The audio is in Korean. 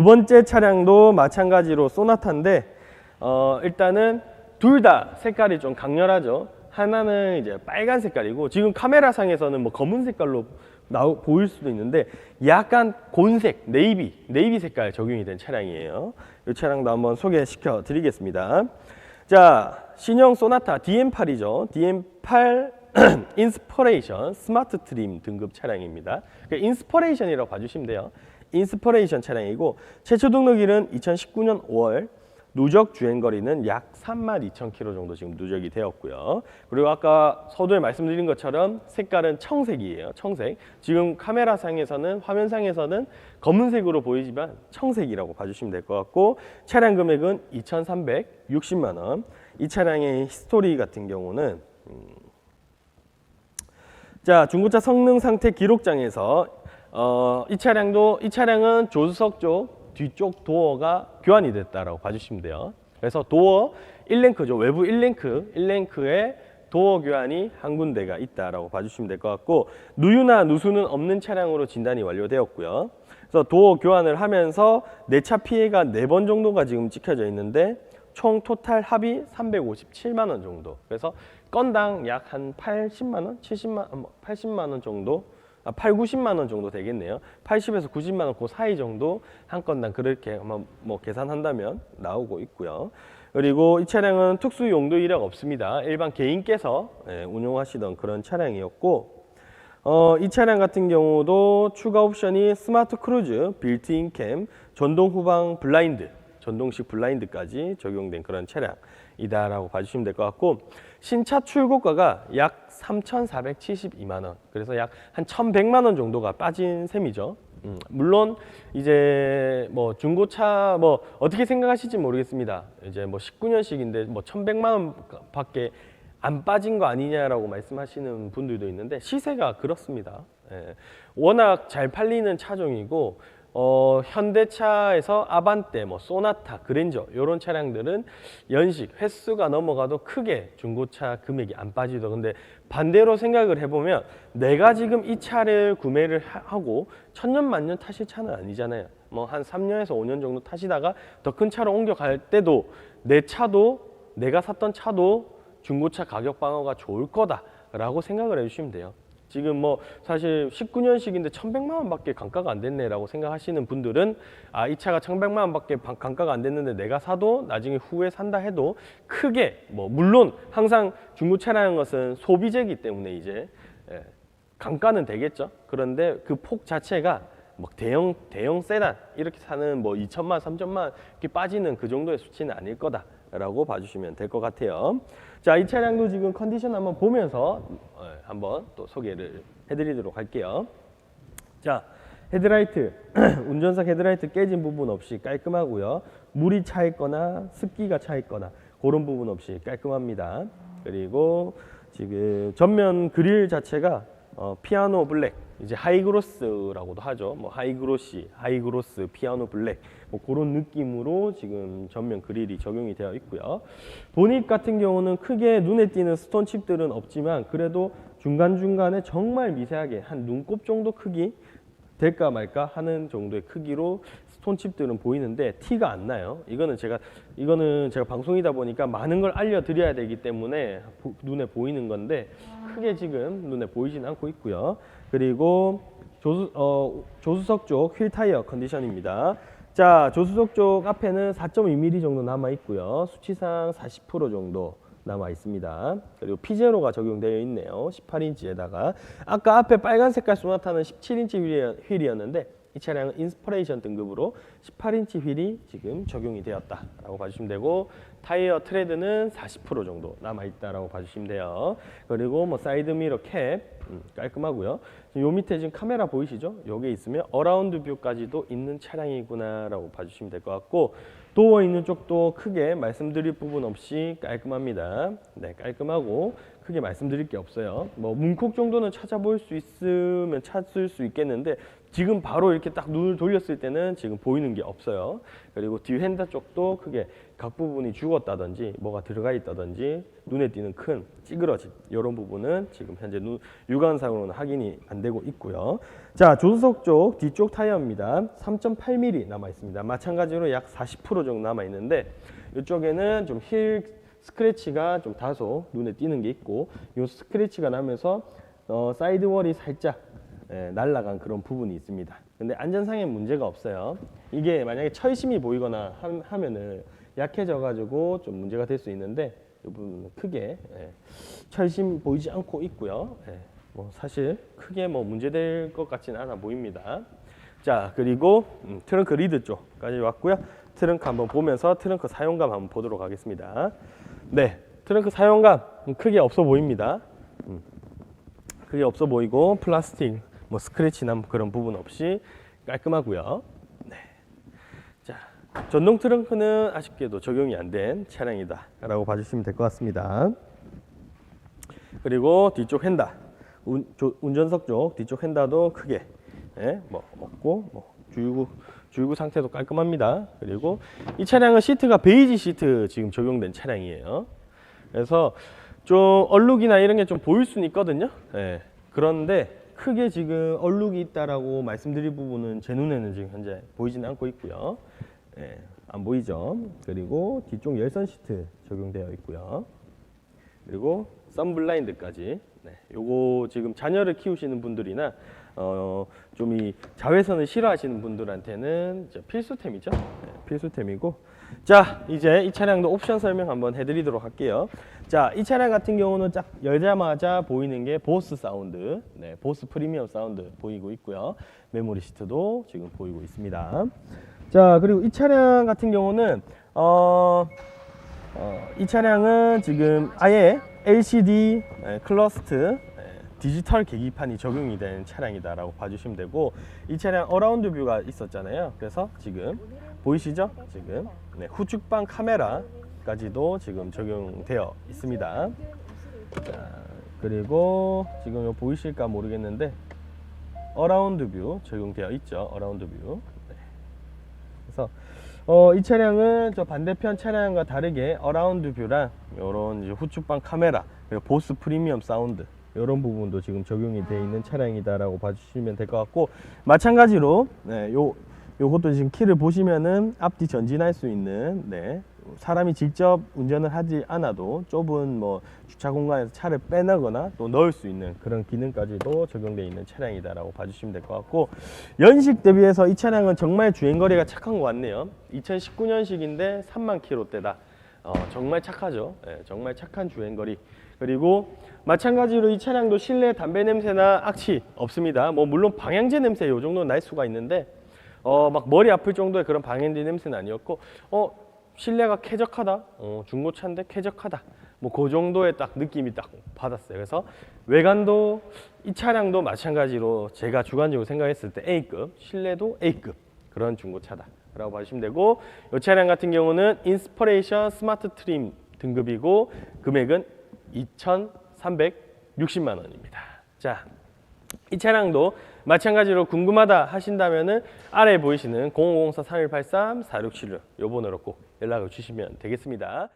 두 번째 차량도 마찬가지로 소나타인데 어, 일단은 둘 다 색깔이 좀 강렬하죠. 하나는 이제 빨간 색깔이고 지금 카메라 상에서는 뭐 검은 색깔로 나오, 보일 수도 있는데 약간 곤색, 네이비, 네이비 색깔 적용이 된 차량이에요. 이 차량도 한번 소개시켜 드리겠습니다. 자, 신형 소나타 DM8이죠. DM8 인스퍼레이션 스마트 트림 등급 차량입니다. 그 인스퍼레이션이라고 봐주시면 돼요. 인스퍼레이션 차량이고 최초 등록일은 2019년 5월 누적 주행 거리는 약 3만 2천 킬로 정도 지금 누적이 되었고요. 그리고 아까 서두에 말씀드린 것처럼 색깔은 청색이에요. 청색. 지금 카메라 상에서는 화면 상에서는 검은색으로 보이지만 청색이라고 봐주시면 될 것 같고 차량 금액은 2,360만 원. 이 차량의 히스토리 같은 경우는 자, 중고차 성능 상태 기록장에서 어, 이 차량도 이 차량은 조수석 쪽 뒤쪽 도어가 교환이 됐다라고 봐주시면 돼요. 그래서 도어 1랭크죠. 외부 1랭크, 1랭크에 도어 교환이 한 군데가 있다라고 봐주시면 될 것 같고 누유나 누수는 없는 차량으로 진단이 완료되었고요. 그래서 도어 교환을 하면서 내 차 피해가 네 번 정도가 지금 찍혀져 있는데 총 토탈 합이 357만 원 정도. 그래서 건당 약 한 80만 원, 70만, 뭐 80만 원 정도, 아, 8, 90만 원 정도 되겠네요. 80에서 90만 원 그 사이 정도 한 건당 그렇게 아마 뭐 계산한다면 나오고 있고요. 그리고 이 차량은 특수 용도 이력 없습니다. 일반 개인께서 예, 운용하시던 그런 차량이었고 어, 이 차량 같은 경우도 추가 옵션이 스마트 크루즈, 빌트인 캠, 전동 후방 블라인드, 전동식 블라인드까지 적용된 그런 차량이다라고 봐주시면 될 것 같고 신차 출고가가 약 3,472만 원, 그래서 약 한 1,100만 원 정도가 빠진 셈이죠. 음, 물론 이제 뭐 중고차 뭐 어떻게 생각하실지 모르겠습니다. 이제 뭐 19년식인데 뭐 1,100만 원 밖에 안 빠진 거 아니냐라고 말씀하시는 분들도 있는데 시세가 그렇습니다. 예. 워낙 잘 팔리는 차종이고 어, 현대차에서 아반떼, 뭐 소나타, 그랜저 이런 차량들은 연식 횟수가 넘어가도 크게 중고차 금액이 안 빠지더. 근데 반대로 생각을 해보면 내가 지금 이 차를 구매를 하- 하고 천년 만년 타실 차는 아니잖아요. 뭐 한 3년에서 5년 정도 타시다가 더 큰 차로 옮겨갈 때도 내 차도 내가 샀던 차도 중고차 가격 방어가 좋을 거다라고 생각을 해주시면 돼요. 지금 뭐 사실 19년식인데 1,100만 원밖에 감가가 안 됐네라고 생각하시는 분들은 아 이 차가 1,100만 원밖에 방- 감가가 안 됐는데 내가 사도 나중에 후에 산다 해도 크게 뭐 물론 항상 중고차라는 것은 소비재이기 때문에 이제 예, 감가는 되겠죠. 그런데 그 폭 자체가 뭐 대형 대형 세단 이렇게 사는 뭐 2천만 3천만 이렇게 빠지는 그 정도의 수치는 아닐 거다 라고 봐주시면 될 것 같아요. 자, 이 차량도 지금 컨디션 한번 보면서 어, 한번 또 소개를 해드리도록 할게요. 자, 헤드라이트 운전석 헤드라이트 깨진 부분 없이 깔끔하고요. 물이 차 있거나 습기가 차 있거나 그런 부분 없이 깔끔합니다. 그리고 지금 전면 그릴 자체가 어, 피아노 블랙 이제 하이그로스라고도 하죠. 뭐 하이그로시, 하이그로스, 피아노 블랙 뭐 그런 느낌으로 지금 전면 그릴이 적용이 되어 있고요. 보닛 같은 경우는 크게 눈에 띄는 스톤 칩들은 없지만 그래도 중간 중간에 정말 미세하게 한 눈곱 정도 크기 될까 말까 하는 정도의 크기로 스톤 칩들은 보이는데 티가 안 나요. 이거는 제가 이거는 제가 방송이다 보니까 많은 걸 알려드려야 되기 때문에 보- 눈에 보이는 건데 크게 지금 눈에 보이진 않고 있고요. 그리고 조수 어, 조수석 쪽 휠 타이어 컨디션입니다. 자 조수석 쪽 앞에는 4.2mm 정도 남아 있고요. 수치상 40% 정도 남아 있습니다. 그리고 피제로가 적용되어 있네요. 18인치에다가 아까 앞에 빨간 색깔 소나타는 17인치 휠이었는데 이 차량은 인스퍼레이션 등급으로 18인치 휠이 지금 적용이 되었다라고 봐주시면 되고 타이어 트레드는 40% 정도 남아 있다라고 봐주시면 돼요. 그리고 뭐 사이드 미러 캡 음, 깔끔하고요. 요 밑에 지금 카메라 보이시죠? 여기 있으면 어라운드 뷰까지도 있는 차량이구나라고 봐주시면 될 것 같고 도어 있는 쪽도 크게 말씀드릴 부분 없이 깔끔합니다. 네, 깔끔하고 크게 말씀드릴 게 없어요. 뭐 문콕 정도는 찾아볼 수 있으면 찾을 수 있겠는데 지금 바로 이렇게 딱 눈을 돌렸을 때는 지금 보이는 게 없어요. 그리고 뒤 휀다 쪽도 크게 각 부분이 죽었다든지 뭐가 들어가 있다든지 눈에 띄는 큰 찌그러짐 이런 부분은 지금 현재 눈, 육안상으로는 확인이 안 되고 있고요. 자 조수석 쪽 뒤쪽 타이어입니다. 3.8mm 남아 있습니다. 마찬가지로 약 40% 정도 남아 있는데 이쪽에는 좀 힐 스크래치가 좀 다소 눈에 띄는 게 있고 이 스크래치가 나면서 어, 사이드월이 살짝 예, 날아간 그런 부분이 있습니다. 근데 안전상의 문제가 없어요. 이게 만약에 철심이 보이거나 함- 하면은 약해져가지고 좀 문제가 될 수 있는데 이 부분은 크게 예, 철심 보이지 않고 있고요. 예, 뭐 사실 크게 뭐 문제될 것 같지는 않아 보입니다. 자 그리고 음, 트렁크 리드 쪽까지 왔고요. 트렁크 한번 보면서 트렁크 사용감 한번 보도록 하겠습니다. 네, 트렁크 사용감 음, 크게 없어 보입니다. 크게 없어 보이고 플라스틱 뭐 스크래치 난 그런 부분 없이 깔끔하고요. 네. 자, 전동 트렁크는 아쉽게도 적용이 안 된 차량이다라고 봐주시면 될 것 같습니다. 그리고 뒤쪽 핸다 운, 조- 운전석 쪽 뒤쪽 핸다도 크게 예, 뭐 없고 뭐 주유구 주유구 상태도 깔끔합니다. 그리고 이 차량은 시트가 베이지 시트 지금 적용된 차량이에요. 그래서 좀 얼룩이나 이런 게 좀 보일 수는 있거든요. 예. 그런데 크게 지금 얼룩이 있다라고 말씀드릴 부분은 제 눈에는 지금 현재 보이지는 않고 있고요. 예. 안 보이죠. 그리고 뒤쪽 열선 시트 적용되어 있고요. 그리고 썬블라인드까지. 네, 요거 지금 자녀를 키우시는 분들이나 어, 좀 이 자외선을 싫어하시는 분들한테는 필수템이죠. 네, 필수템이고. 자, 이제 이 차량도 옵션 설명 한번 해드리도록 할게요. 자, 이 차량 같은 경우는 딱 열자마자 보이는 게 보스 사운드, 네, 보스 프리미엄 사운드 보이고 있고요. 메모리 시트도 지금 보이고 있습니다. 자, 그리고 이 차량 같은 경우는 어, 어, 이 차량은 지금 아예 LCD 에, 클러스트 에, 디지털 계기판이 적용이 된 차량이다라고 봐주시면 되고 이 차량 어라운드 뷰가 있었잖아요. 그래서 지금 보이시죠? 지금 네, 후측방 카메라까지도 지금 적용되어 있습니다. 자, 그리고 지금 요 보이실까 모르겠는데 어라운드 뷰 적용되어 있죠. 어라운드 뷰. 네. 그래서 어, 이 차량은 저 반대편 차량과 다르게 어라운드 뷰랑 이런 후측방 카메라 그리고 보스 프리미엄 사운드 이런 부분도 지금 적용이 되어 있는 차량이다라고 봐주시면 될 것 같고 마찬가지로 네, 요 요것도 지금 키를 보시면은 앞뒤 전진할 수 있는 네 사람이 직접 운전을 하지 않아도 좁은 뭐 주차 공간에서 차를 빼내거나 또 넣을 수 있는 그런 기능까지도 적용되어 있는 차량이다라고 봐주시면 될 것 같고 연식 대비해서 이 차량은 정말 주행거리가 착한 것 같네요. 2019년식인데 3만 킬로대다. 어, 정말 착하죠. 예, 정말 착한 주행거리. 그리고 마찬가지로 이 차량도 실내 담배 냄새나 악취 없습니다. 뭐 물론 방향제 냄새 요 정도 날 수가 있는데 어, 막 머리 아플 정도의 그런 방향제 냄새는 아니었고 어, 실내가 쾌적하다. 어, 중고차인데 쾌적하다. 뭐 그 정도의 딱 느낌이 딱 받았어요. 그래서 외관도 이 차량도 마찬가지로 제가 주관적으로 생각했을 때 A급, 실내도 A급 그런 중고차다라고 봐주시면 되고 이 차량 같은 경우는 인스퍼레이션 스마트 트림 등급이고 금액은 2,360만 원입니다. 자, 이 차량도 마찬가지로 궁금하다 하신다면은 아래 보이시는 0504-3183-4676 요 번호로 꼭 연락을 주시면 되겠습니다.